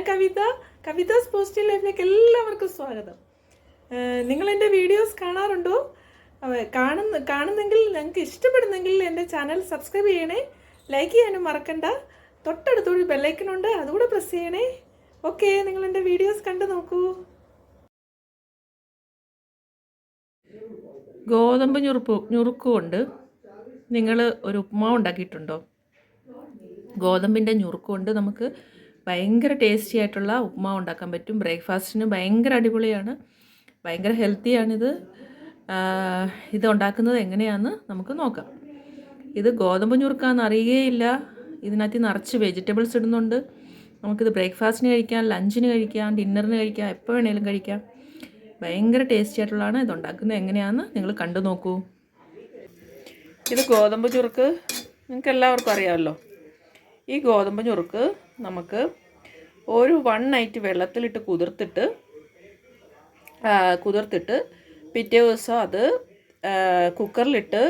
ഞാൻ കവിത കവിതാസ് പോസിറ്റീവ് ലൈഫിലേക്ക് എല്ലാവർക്കും സ്വാഗതം. നിങ്ങൾ എന്റെ വീഡിയോസ് കാണാറുണ്ടോ? കാണുന്ന കാണുന്നെങ്കിൽ നിങ്ങൾക്ക് ഇഷ്ടപ്പെടുന്നെങ്കിൽ എന്റെ ചാനൽ സബ്സ്ക്രൈബ് ചെയ്യണേ. ലൈക്ക് ചെയ്യാനും മറക്കണ്ട. തൊട്ടടുത്തൊരു ബെല്ലൈക്കനുണ്ട് അതുകൂടെ പ്രസ് ചെയ്യണേ. ഓക്കെ നിങ്ങൾ എന്റെ വീഡിയോസ് കണ്ടു നോക്കൂ. ഗോതമ്പ് ഞുറുപ്പ് ഞുറുക്കുകൊണ്ട് നിങ്ങൾ ഒരു ഉപ്മാവ് ഉണ്ടാക്കിയിട്ടുണ്ടോ? ഗോതമ്പിന്റെ ഞുറുക്കുകൊണ്ട് നമുക്ക്. ഭയങ്കര ടേസ്റ്റി ആയിട്ടുള്ള ഉപ്മാവ് ഉണ്ടാക്കാൻ പറ്റും. ബ്രേക്ക്ഫാസ്റ്റിന് ഭയങ്കര അടിപൊളിയാണ്. ഭയങ്കര ഹെൽത്തിയാണിത് ഇത് ഉണ്ടാക്കുന്നത് എങ്ങനെയാണെന്ന് നമുക്ക് നോക്കാം. ഇത് ഗോതമ്പ് ഞുറുക്കാന്ന് അറിയുകയില്ല ഇതിനകത്ത് നിറച്ച് വെജിറ്റബിൾസ് ഇടുന്നുണ്ട്. നമുക്കിത് ബ്രേക്ക്ഫാസ്റ്റിന് കഴിക്കാം ലഞ്ചിന് കഴിക്കാം ഡിന്നറിന് കഴിക്കാം എപ്പോൾ വേണേലും കഴിക്കാം. ഭയങ്കര ടേസ്റ്റി ആയിട്ടുള്ളതാണ് ഇത് ഉണ്ടാക്കുന്നത്. എങ്ങനെയാണെന്ന് നിങ്ങൾ കണ്ടു നോക്കൂ. ഇത് ഗോതമ്പ് ചുറുക്ക് നിങ്ങൾക്ക് എല്ലാവർക്കും അറിയാമല്ലോ. ഈ ഗോതമ്പ് ഞുറുക്ക് നമുക്ക് ഒരു വൺ നൈറ്റ് വെള്ളത്തിലിട്ട് കുതിർത്തിട്ട് കുതിർത്തിട്ട് പിറ്റേ ദിവസം അത് കുക്കറിലിട്ട്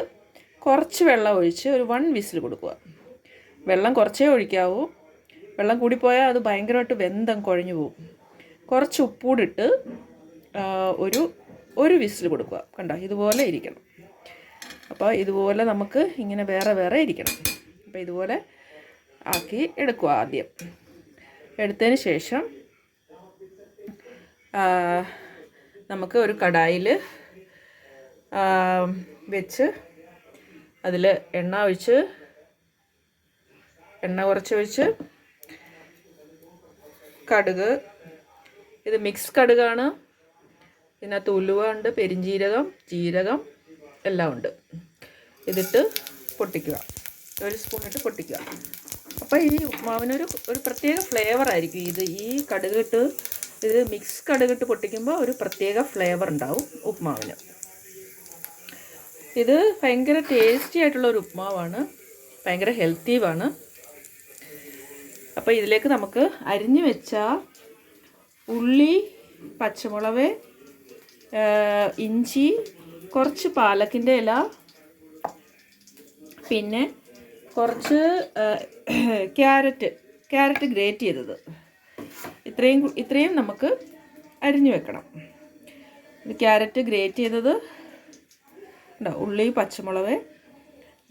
കുറച്ച് വെള്ളം ഒഴിച്ച് ഒരു വൺ വിസിൽ കൊടുക്കുക. വെള്ളം കുറച്ചേ ഒഴിക്കാവൂ. വെള്ളം കൂടിപ്പോയാൽ അത് ഭയങ്കരമായിട്ട് വെന്തം കുഴഞ്ഞു പോകും കുറച്ച് ഉപ്പൂടിട്ട് ഒരു ഒരു വിസിൽ കൊടുക്കുക. കണ്ടോ? ഇതുപോലെ ഇരിക്കണം. അപ്പോൾ ഇതുപോലെ നമുക്ക് ഇങ്ങനെ വേറെ വേറെ ഇരിക്കണം. അപ്പോൾ ഇതുപോലെ ആക്കി എടുക്കുക ആദ്യം. എടുത്തതിന് ശേഷം നമുക്ക് ഒരു കടായിൽ വെച്ച് അതിൽ എണ്ണ ഒഴിച്ച് എണ്ണ കുറച്ച് ഒഴിച്ച് കടുക്. ഇത് മിക്സ് കടുകാണ്. ഇതിനകത്ത് ഉലുവ ഉണ്ട് പെരിഞ്ജീരകം ജീരകം എല്ലാം ഉണ്ട്. ഇതിട്ട് പൊട്ടിക്കുക. ഒരു സ്പൂൺ ഇട്ട് പൊട്ടിക്കുക. അപ്പോൾ ഈ ഉപ്മാവിനൊരു ഒരു പ്രത്യേക ഫ്ലേവർ ആയിരിക്കും. ഇത് ഈ കടുകിട്ട് ഇത് മിക്സ് കടുകിട്ട് പൊട്ടിക്കുമ്പോൾ ഒരു പ്രത്യേക ഫ്ലേവർ ഉണ്ടാവും ഉപ്മാവിന്. ഇത് ഭയങ്കര ടേസ്റ്റി ആയിട്ടുള്ള ഒരു ഉപ്മാവാണ്. ഭയങ്കര ഹെൽത്തീവാണ് അപ്പോൾ ഇതിലേക്ക് നമുക്ക് അരിഞ്ഞു വെച്ച ഉള്ളി പച്ചമുളക് ഇഞ്ചി കുറച്ച് പാലക്കിന്റെ ഇല പിന്നെ കുറച്ച് ക്യാരറ്റ് ക്യാരറ്റ് ഗ്രേറ്റ് ചെയ്തത്. ഇത്രയും ഇത്രയും നമുക്ക് അരിഞ്ഞു വെക്കണം. ഇത് ക്യാരറ്റ് ഗ്രേറ്റ് ചെയ്തത് ഉണ്ടോ ഉള്ളി പച്ചമുളക്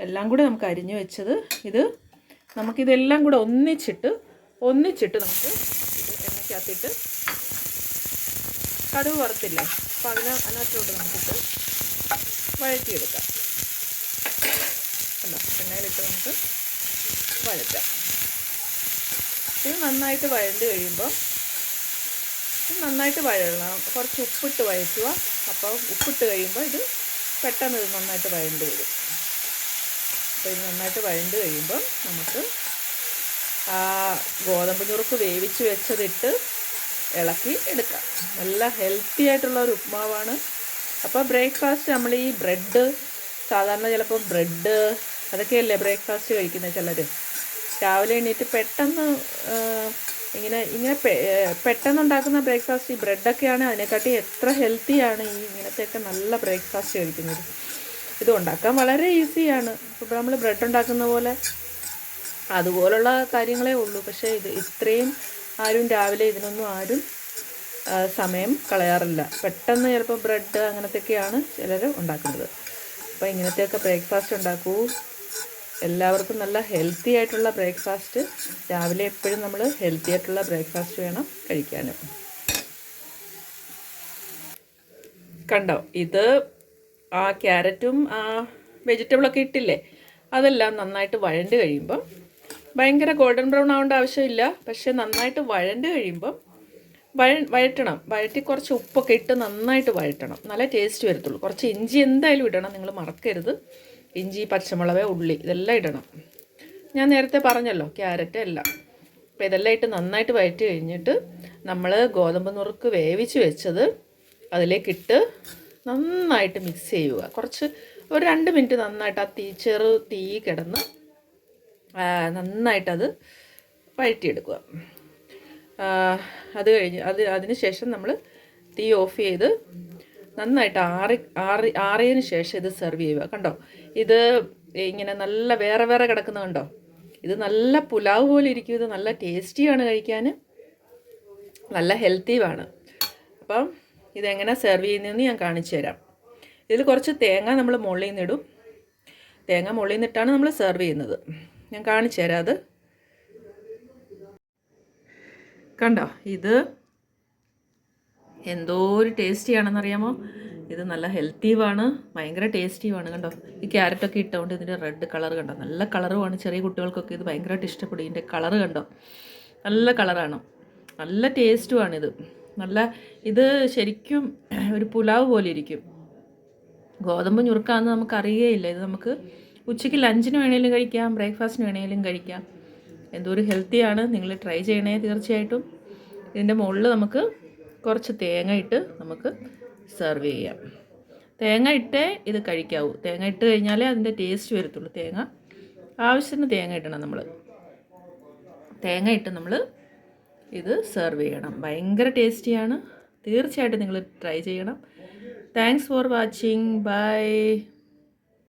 എല്ലാം കൂടെ നമുക്ക് അരിഞ്ഞു വെച്ചത്. ഇത് നമുക്കിതെല്ലാം കൂടെ ഒന്നിച്ചിട്ട് ഒന്നിച്ചിട്ട് നമുക്ക് എണ്ണയ്ക്കകത്തിട്ട് കടുവ് വറുത്തില്ലേ? അപ്പോൾ അതിന് അതിനകത്തോട്ട് നമുക്കിട്ട് വഴറ്റിയെടുക്കാം. എണ്ണയിലിട്ട് നമുക്ക് വഴറ്റാം. ഇത് നന്നായിട്ട് വഴണ്ട് കഴിയുമ്പോൾ ഇത് നന്നായിട്ട് വഴണം കുറച്ച് ഉപ്പിട്ട് വഴറ്റുക. അപ്പോൾ ഉപ്പിട്ട് കഴിയുമ്പോൾ ഇത് പെട്ടെന്ന് ഇത് നന്നായിട്ട് വഴണ്ട് വരും. അപ്പോൾ ഇത് നന്നായിട്ട് വഴണ്ട് കഴിയുമ്പോൾ നമുക്ക് ആ ഗോതമ്പ് നുറുക്ക് വേവിച്ച് വെച്ചതിട്ട് ഇളക്കി എടുക്കാം. നല്ല ഹെൽത്തി ആയിട്ടുള്ള ഒരു ഉപ്മാവാണ്. അപ്പോൾ ബ്രേക്ക്ഫാസ്റ്റ് നമ്മൾ ഈ ബ്രെഡ് സാധാരണ ചിലപ്പോൾ ബ്രെഡ് അതൊക്കെയല്ലേ ബ്രേക്ക്ഫാസ്റ്റ് കഴിക്കുന്നത് ചിലർ രാവിലെ എണീറ്റ് പെട്ടെന്ന് ഇങ്ങനെ ഇങ്ങനെ പെട്ടെന്ന് ഉണ്ടാക്കുന്ന ബ്രേക്ക്ഫാസ്റ്റ് ഈ ബ്രെഡൊക്കെയാണ് അതിനെക്കാട്ടി എത്ര ഹെൽത്തിയാണ് ഈ ഇങ്ങനത്തെയൊക്കെ നല്ല ബ്രേക്ക്ഫാസ്റ്റ് കഴിക്കുന്നത്. ഇത് ഉണ്ടാക്കാൻ വളരെ ഈസിയാണ്. ഇപ്പോൾ നമ്മൾ ബ്രെഡ് ഉണ്ടാക്കുന്ന പോലെ അതുപോലുള്ള കാര്യങ്ങളേ ഉള്ളൂ. പക്ഷേ ഇത് ഇത്രയും ആരും രാവിലെ ഇതിനൊന്നും ആരും സമയം കളയാറില്ല. പെട്ടെന്ന് ചിലപ്പോൾ ബ്രെഡ് അങ്ങനത്തെയൊക്കെയാണ് ചിലർ ഉണ്ടാക്കുന്നത്. അപ്പോൾ ഇങ്ങനത്തെയൊക്കെ ബ്രേക്ക്ഫാസ്റ്റ് ഉണ്ടാക്കൂ. എല്ലാവർക്കും നല്ല ഹെൽത്തി ആയിട്ടുള്ള ബ്രേക്ക്ഫാസ്റ്റ് രാവിലെ എപ്പോഴും നമ്മൾ ഹെൽത്തി ആയിട്ടുള്ള ബ്രേക്ക്ഫാസ്റ്റ് വേണം കഴിക്കാനും. കണ്ടോ? ഇത് ആ ക്യാരറ്റും ആ വെജിറ്റബിളൊക്കെ ഇട്ടില്ലേ? അതെല്ലാം നന്നായിട്ട് വഴണ്ട് കഴിയുമ്പം ഭയങ്കര ഗോൾഡൻ ബ്രൗൺ ആവേണ്ട ആവശ്യമില്ല. പക്ഷേ നന്നായിട്ട് വഴണ്ട് കഴിയുമ്പം വഴ വഴറ്റണം. വഴറ്റി കുറച്ച് ഉപ്പൊക്കെ ഇട്ട് നന്നായിട്ട് വഴറ്റണം. നല്ല ടേസ്റ്റ് വരത്തുള്ളൂ. കുറച്ച് ഇഞ്ചി എന്തായാലും ഇടണം. നിങ്ങൾ മറക്കരുത്. ഇഞ്ചി പച്ചമുളക് ഉള്ളി ഇതെല്ലാം ഇടണം. ഞാൻ നേരത്തെ പറഞ്ഞല്ലോ ക്യാരറ്റ് എല്ലാം. അപ്പോൾ ഇതെല്ലാം ഇട്ട് നന്നായിട്ട് വഴറ്റി കഴിഞ്ഞിട്ട് നമ്മൾ ഗോതമ്പ് നുറുക്ക് വേവിച്ച് വെച്ചത് അതിലേക്കിട്ട് നന്നായിട്ട് മിക്സ് ചെയ്യുക. കുറച്ച് ഒരു രണ്ട് മിനിറ്റ് നന്നായിട്ട് ആ തീ ചെറു തീ കിടന്ന് നന്നായിട്ടത് വഴറ്റിയെടുക്കുക. അത് കഴിഞ്ഞ് അത് അതിന് ശേഷം നമ്മൾ തീ ഓഫ് ചെയ്ത് നന്നായിട്ട് ആറി ആറി ആറിയതിന് ശേഷം ഇത് സെർവ് ചെയ്യുക. കണ്ടോ? ഇത് ഇങ്ങനെ നല്ല വേറെ വേറെ കിടക്കുന്നുണ്ടോ ഇത് നല്ല പുലാവ് പോലെ ഇരിക്കും. ഇത് നല്ല ടേസ്റ്റിയാണ് കഴിക്കാൻ. നല്ല ഹെൽത്തിയുമാണ് അപ്പം ഇതെങ്ങനെ സെർവ് ചെയ്യുന്നതെന്ന് ഞാൻ കാണിച്ചു തരാം. ഇതിൽ കുറച്ച് തേങ്ങ നമ്മൾ മുള്ളിൽ നിന്നിടും തേങ്ങ മുള്ളിൽ നിന്നിട്ടാണ് നമ്മൾ സെർവ് ചെയ്യുന്നത്. ഞാൻ കാണിച്ചു തരാം അത്. കണ്ടോ? ഇത് എന്തോ ഒരു ടേസ്റ്റിയാണെന്നറിയാമോ? ഇത് നല്ല ഹെൽത്തിയുമാണ് ഭയങ്കര ടേസ്റ്റിയുമാണ് കണ്ടോ? ഈ ക്യാരറ്റൊക്കെ ഇട്ടുകൊണ്ട് ഇതിന്റെ റെഡ് കളർ കണ്ടോ? നല്ല കളറുമാണ് ചെറിയ കുട്ടികൾക്കൊക്കെ ഇത് ഭയങ്കരമായിട്ട് ഇഷ്ടപ്പെടും. ഇതിന്റെ കളറ് കണ്ടോ? നല്ല കളറാണ്. നല്ല ടേസ്റ്റുമാണിത് നല്ല ഇത് ശരിക്കും ഒരു പുലാവ് പോലെ ഇരിക്കും. ഗോതമ്പ് ഞുറുക്കാന്ന് നമുക്ക് അറിയുകയില്ല ഇത് നമുക്ക് ഉച്ചയ്ക്ക് ലഞ്ചിന് വേണേലും കഴിക്കാം ബ്രേക്ക്ഫാസ്റ്റിന് വേണേലും കഴിക്കാം. എന്തോ ഒരു ഹെൽത്തിയാണ്. നിങ്ങൾ ട്രൈ ചെയ്യണേ തീർച്ചയായിട്ടും. ഇതിന്റെ മുകളിൽ നമുക്ക് കുറച്ച് തേങ്ങ ഇട്ട് നമുക്ക് സെർവ് ചെയ്യാം. തേങ്ങ ഇട്ടേ ഇത് കഴിക്കാവൂ. തേങ്ങ ഇട്ട് കഴിഞ്ഞാലേ അതിന്റെ ടേസ്റ്റ് വരത്തുള്ളൂ. തേങ്ങ ആവശ്യത്തിന് തേങ്ങ ഇടണം നമ്മൾ തേങ്ങ ഇട്ട് നമ്മൾ ഇത് സെർവ് ചെയ്യണം. ഭയങ്കര ടേസ്റ്റിയാണ് തീർച്ചയായിട്ടും നിങ്ങൾ ട്രൈ ചെയ്യണം. Thanks for watching bye